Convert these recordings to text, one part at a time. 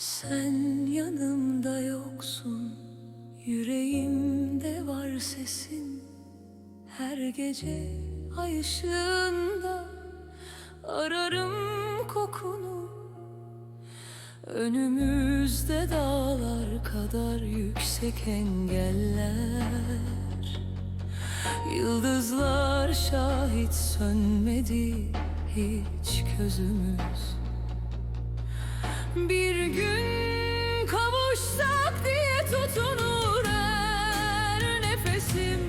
Sen yanımda yoksun Yüreğimde var sesin. Her gece ay ışığında Ararım kokunu. Önümüzde dağlar kadar yüksek engeller. Yıldızlar şahit sönmedi hiç gözümüz Bir gün kavuşsak diye tutunur her nefesim.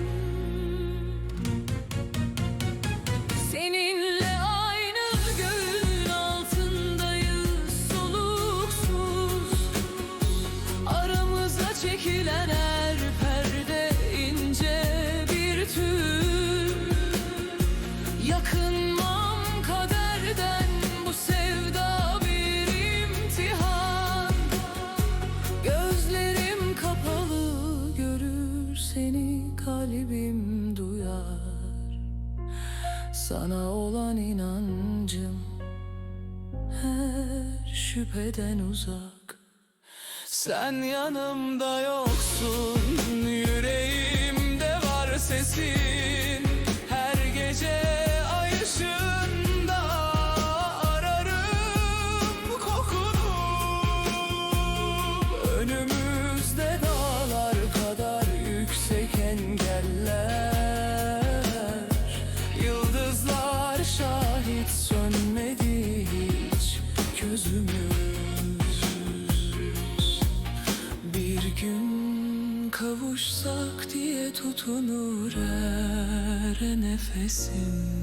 Seninle aynı göğün altındayız soluksuz Aramıza çekilen seni kalbim duyar. Sana olan inancım her şüpheden uzak. Sen yanımda yoksun kavuşsak diye tutunur her nefesim